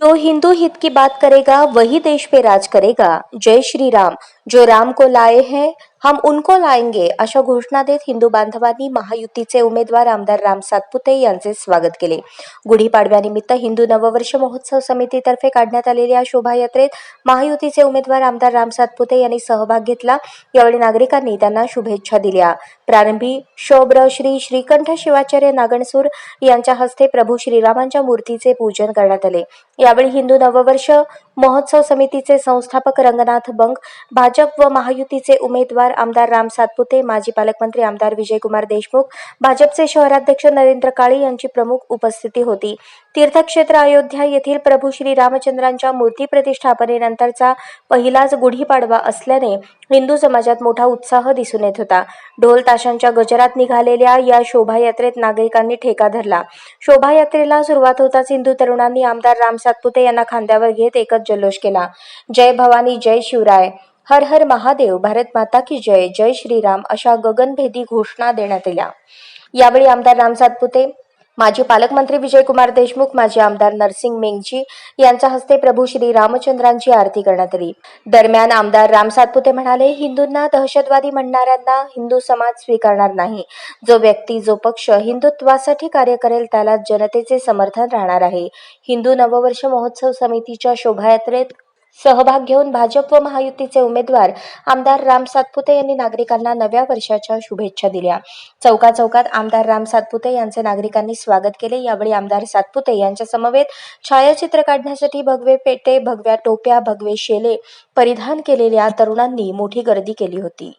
जो हिंदू हित की बात करेगा वही देश पे राज करेगा। जय श्री राम जो राम को लाए हैं हम उनको लाएंगे। अशा घोषणा देत हिंदू बांधवांनी महायुतीचे उमेदवार आमदार राम सातपुते यांचे स्वागत केले. गुढीपाडव्यानिमित्त हिंदू नववर्ष महोत्सव समितीतर्फे काढण्यात आलेल्या शोभायात्रेत महायुतीचे उमेदवार आमदार राम सातपुते यांनी सहभाग घेतला. यावेळी नागरिकांनी त्यांना शुभेच्छा दिल्या. प्रारंभी शोभ्र श्री श्रीकंठ शिवाचार्य नागणसूर यांच्या हस्ते प्रभू श्रीरामांच्या मूर्तीचे पूजन करण्यात आले. यावेळी हिंदू नववर्ष महोत्सव समितीचे संस्थापक रंगनाथ बंग भाजप व महायुतीचे उमेदवार आमदार राम सातपुते माजी पालकमंत्री आमदार विजयकुमार देशमुख भाजपचे शहराध्यक्ष नरेंद्र काळे यांची प्रमुख उपस्थिती होती. तीर्थक्षेत्र अयोध्या येथील प्रभू श्री रामचंद्रांच्या मूर्ती प्रतिष्ठापनेनंतरचा पहिलाच गुढीपाडवा असल्याने हिंदू समाजात मोठा उत्साह दिसून येत होता. ढोल ताशांच्या गजरात निघालेल्या या शोभायात्रेत नागरिकांनी ठेका धरला. शोभायात्रेला सुरुवात होताच हिंदू तरुणांनी आमदार राम सातपुते यांना खांद्यावर घेत एकच जल्लोष केला. जय भवानी जय शिवराय. हर हर महादेव भारत माता की जय. जय श्रीराम अशा गगनभेदी घोषणा देण्यात आल्या. यावेळी आमदार राम सातपुते माजी पालकमंत्री विजयकुमार देशमुख माजी आमदार नरसिंग मेंगजी यांच्या हस्ते प्रभू श्री रामचंद्रांची आरती करण्यात आली. दरम्यान आमदार राम सातपुते म्हणाले हिंदूंना दहशतवादी म्हणणाऱ्यांना हिंदू समाज स्वीकारणार नाही. जो व्यक्ती जो पक्ष हिंदुत्वासाठी कार्य करेल त्याला जनतेचे समर्थन राहणार आहे. हिंदू नववर्ष महोत्सव समितीच्या शोभायात्रेत सहभाग घेऊन भाजप व महायुतीचे उमेदवार आमदार राम सातपुते यांनी नागरिकांना नव्या वर्षाच्या शुभेच्छा दिल्या. चौका चौकात आमदार राम सातपुते यांचे नागरिकांनी स्वागत केले. यावेळी आमदार सातपुते यांच्या समवेत छायाचित्र काढण्यासाठी भगवे पेटे भगव्या टोप्या भगवे शेले परिधान केलेल्या तरुणांनी मोठी गर्दी केली होती.